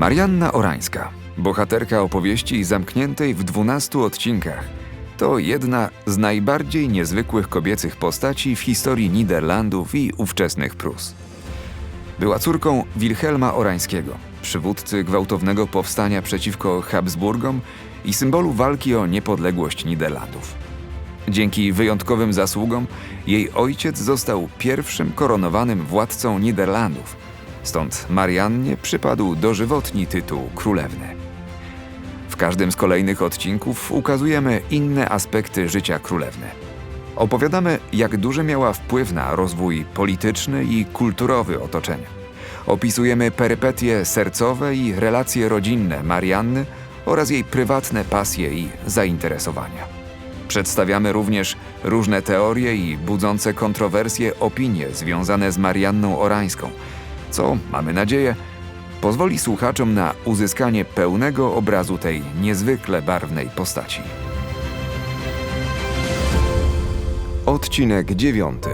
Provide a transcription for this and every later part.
Marianna Orańska, bohaterka opowieści zamkniętej w 12 odcinkach, to jedna z najbardziej niezwykłych kobiecych postaci w historii Niderlandów i ówczesnych Prus. Była córką Wilhelma Orańskiego, przywódcy gwałtownego powstania przeciwko Habsburgom i symbolu walki o niepodległość Niderlandów. Dzięki wyjątkowym zasługom jej ojciec został pierwszym koronowanym władcą Niderlandów, stąd Mariannie przypadł dożywotni tytuł królewny. W każdym z kolejnych odcinków ukazujemy inne aspekty życia królewny. Opowiadamy, jak duży miała wpływ na rozwój polityczny i kulturowy otoczenia. Opisujemy perypetie sercowe i relacje rodzinne Marianny oraz jej prywatne pasje i zainteresowania. Przedstawiamy również różne teorie i budzące kontrowersje opinie związane z Marianną Orańską, co, mamy nadzieję, pozwoli słuchaczom na uzyskanie pełnego obrazu tej niezwykle barwnej postaci. Odcinek dziewiąty.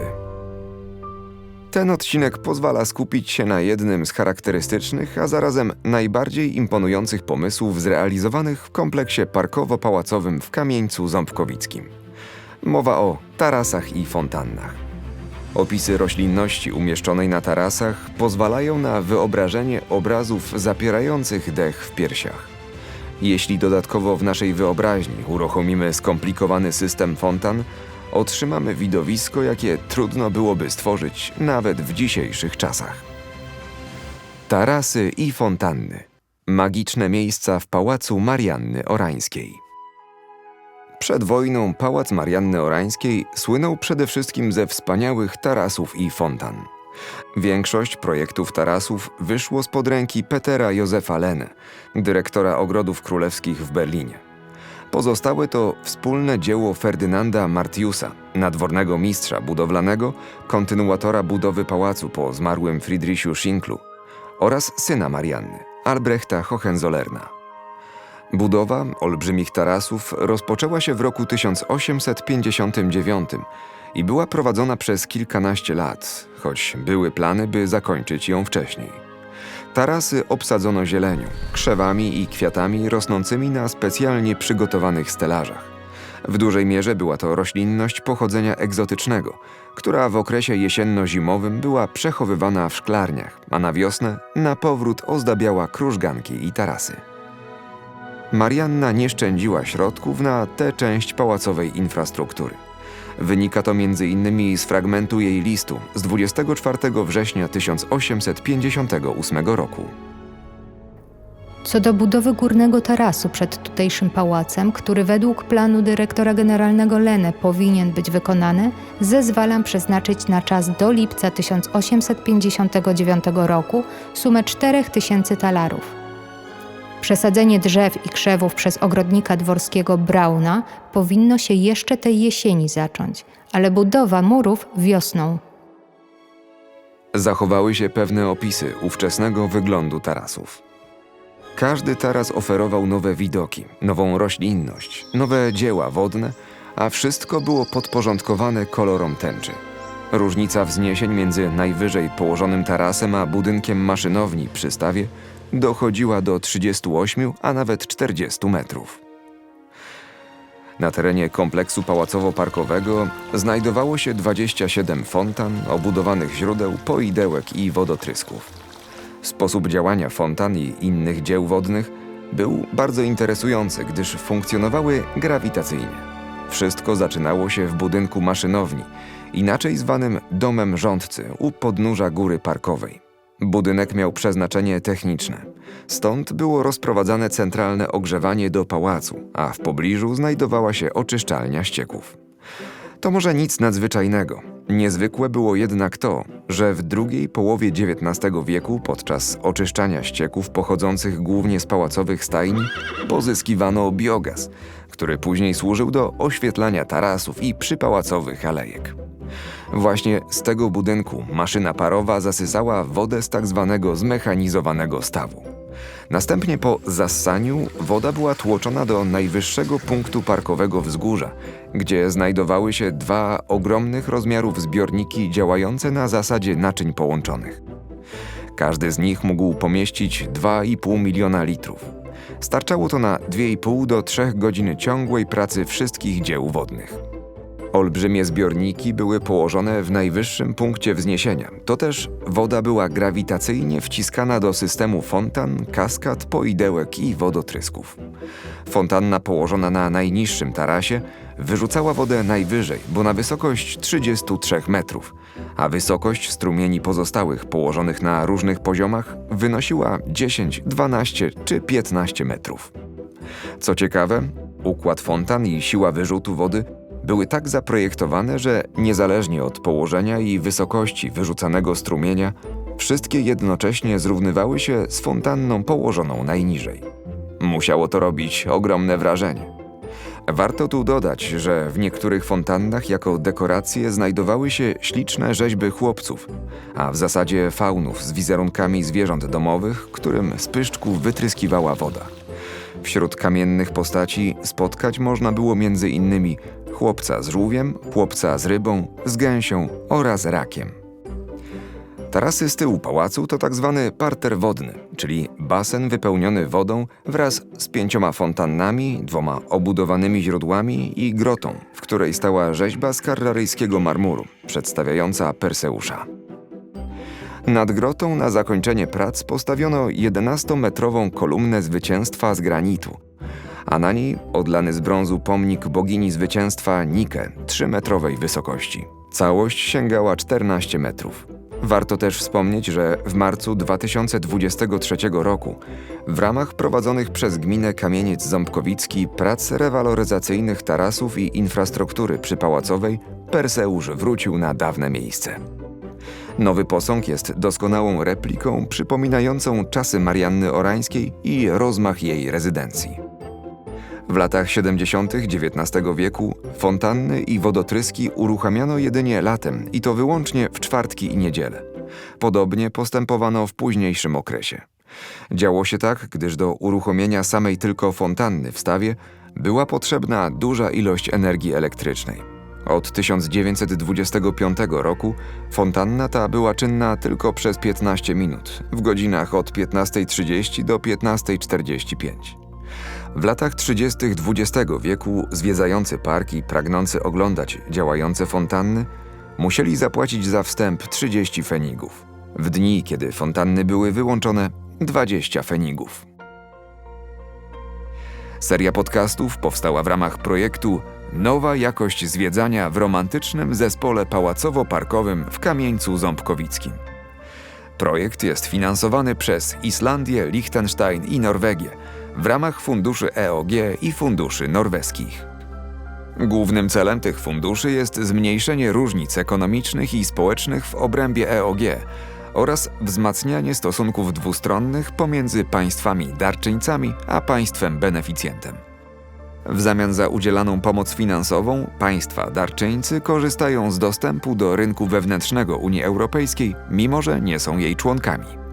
Ten odcinek pozwala skupić się na jednym z charakterystycznych, a zarazem najbardziej imponujących pomysłów zrealizowanych w kompleksie parkowo-pałacowym w Kamieńcu Ząbkowickim. Mowa o tarasach i fontannach. Opisy roślinności umieszczonej na tarasach pozwalają na wyobrażenie obrazów zapierających dech w piersiach. Jeśli dodatkowo w naszej wyobraźni uruchomimy skomplikowany system fontan, otrzymamy widowisko, jakie trudno byłoby stworzyć nawet w dzisiejszych czasach. Tarasy i fontanny. Magiczne miejsca w pałacu Marianny Orańskiej. Przed wojną pałac Marianny Orańskiej słynął przede wszystkim ze wspaniałych tarasów i fontan. Większość projektów tarasów wyszło spod ręki Petera Józefa Lene, dyrektora ogrodów królewskich w Berlinie. Pozostałe to wspólne dzieło Ferdynanda Martiusa, nadwornego mistrza budowlanego, kontynuatora budowy pałacu po zmarłym Friedrichu Schinklu oraz syna Marianny, Albrechta Hohenzollerna. Budowa olbrzymich tarasów rozpoczęła się w roku 1859 i była prowadzona przez kilkanaście lat, choć były plany, by zakończyć ją wcześniej. Tarasy obsadzono zielenią, krzewami i kwiatami rosnącymi na specjalnie przygotowanych stelażach. W dużej mierze była to roślinność pochodzenia egzotycznego, która w okresie jesienno-zimowym była przechowywana w szklarniach, a na wiosnę na powrót ozdabiała krużganki i tarasy. Marianna nie szczędziła środków na tę część pałacowej infrastruktury. Wynika to m.in. z fragmentu jej listu z 24 września 1858 roku. Co do budowy górnego tarasu przed tutejszym pałacem, który według planu dyrektora generalnego Lene powinien być wykonany, zezwalam przeznaczyć na czas do lipca 1859 roku sumę 4000 talarów. Przesadzenie drzew i krzewów przez ogrodnika dworskiego Brauna powinno się jeszcze tej jesieni zacząć, ale budowa murów wiosną. Zachowały się pewne opisy ówczesnego wyglądu tarasów. Każdy taras oferował nowe widoki, nową roślinność, nowe dzieła wodne, a wszystko było podporządkowane kolorom tęczy. Różnica wzniesień między najwyżej położonym tarasem a budynkiem maszynowni przy stawie dochodziła do 38, a nawet 40 metrów. Na terenie kompleksu pałacowo-parkowego znajdowało się 27 fontan, obudowanych źródeł, poidełek i wodotrysków. Sposób działania fontan i innych dzieł wodnych był bardzo interesujący, gdyż funkcjonowały grawitacyjnie. Wszystko zaczynało się w budynku maszynowni, inaczej zwanym domem rządcy u podnóża góry parkowej. Budynek miał przeznaczenie techniczne. Stąd było rozprowadzane centralne ogrzewanie do pałacu, a w pobliżu znajdowała się oczyszczalnia ścieków. To może nic nadzwyczajnego. Niezwykłe było jednak to, że w drugiej połowie XIX wieku podczas oczyszczania ścieków pochodzących głównie z pałacowych stajni pozyskiwano biogaz, który później służył do oświetlania tarasów i przypałacowych alejek. Właśnie z tego budynku maszyna parowa zasysała wodę z tak zwanego zmechanizowanego stawu. Następnie po zassaniu woda była tłoczona do najwyższego punktu parkowego wzgórza, gdzie znajdowały się dwa ogromnych rozmiarów zbiorniki działające na zasadzie naczyń połączonych. Każdy z nich mógł pomieścić 2,5 miliona litrów. Starczało to na 2,5 do 3 godziny ciągłej pracy wszystkich dzieł wodnych. Olbrzymie zbiorniki były położone w najwyższym punkcie wzniesienia. To też woda była grawitacyjnie wciskana do systemu fontan, kaskad, poidełek i wodotrysków. Fontanna położona na najniższym tarasie wyrzucała wodę najwyżej, bo na wysokość 33 metrów, a wysokość strumieni pozostałych położonych na różnych poziomach wynosiła 10, 12 czy 15 metrów. Co ciekawe, układ fontan i siła wyrzutu wody były tak zaprojektowane, że niezależnie od położenia i wysokości wyrzucanego strumienia, wszystkie jednocześnie zrównywały się z fontanną położoną najniżej. Musiało to robić ogromne wrażenie. Warto tu dodać, że w niektórych fontannach jako dekoracje znajdowały się śliczne rzeźby chłopców, a w zasadzie faunów z wizerunkami zwierząt domowych, którym z pyszczków wytryskiwała woda. Wśród kamiennych postaci spotkać można było między innymi chłopca z żółwiem, chłopca z rybą, z gęsią oraz rakiem. Tarasy z tyłu pałacu to tak zwany parter wodny, czyli basen wypełniony wodą wraz z pięcioma fontannami, dwoma obudowanymi źródłami i grotą, w której stała rzeźba z karraryjskiego marmuru, przedstawiająca Perseusza. Nad grotą na zakończenie prac postawiono 11-metrową kolumnę zwycięstwa z granitu, a na niej odlany z brązu pomnik bogini zwycięstwa Nike 3-metrowej wysokości. Całość sięgała 14 metrów. Warto też wspomnieć, że w marcu 2023 roku w ramach prowadzonych przez gminę Kamieniec Ząbkowicki prac rewaloryzacyjnych tarasów i infrastruktury przypałacowej Perseusz wrócił na dawne miejsce. Nowy posąg jest doskonałą repliką przypominającą czasy Marianny Orańskiej i rozmach jej rezydencji. W latach 70. XIX wieku fontanny i wodotryski uruchamiano jedynie latem i to wyłącznie w czwartki i niedzielę. Podobnie postępowano w późniejszym okresie. Działo się tak, gdyż do uruchomienia samej tylko fontanny w stawie była potrzebna duża ilość energii elektrycznej. Od 1925 roku fontanna ta była czynna tylko przez 15 minut, w godzinach od 15.30 do 15.45. W latach 30. XX wieku zwiedzający parki, pragnący oglądać działające fontanny, musieli zapłacić za wstęp 30 fenigów. W dni, kiedy fontanny były wyłączone, 20 fenigów. Seria podcastów powstała w ramach projektu Nowa jakość zwiedzania w romantycznym zespole pałacowo-parkowym w Kamieńcu Ząbkowickim. Projekt jest finansowany przez Islandię, Liechtenstein i Norwegię w ramach funduszy EOG i funduszy norweskich. Głównym celem tych funduszy jest zmniejszenie różnic ekonomicznych i społecznych w obrębie EOG oraz wzmacnianie stosunków dwustronnych pomiędzy państwami darczyńcami a państwem beneficjentem. W zamian za udzielaną pomoc finansową państwa darczyńcy korzystają z dostępu do rynku wewnętrznego Unii Europejskiej, mimo że nie są jej członkami.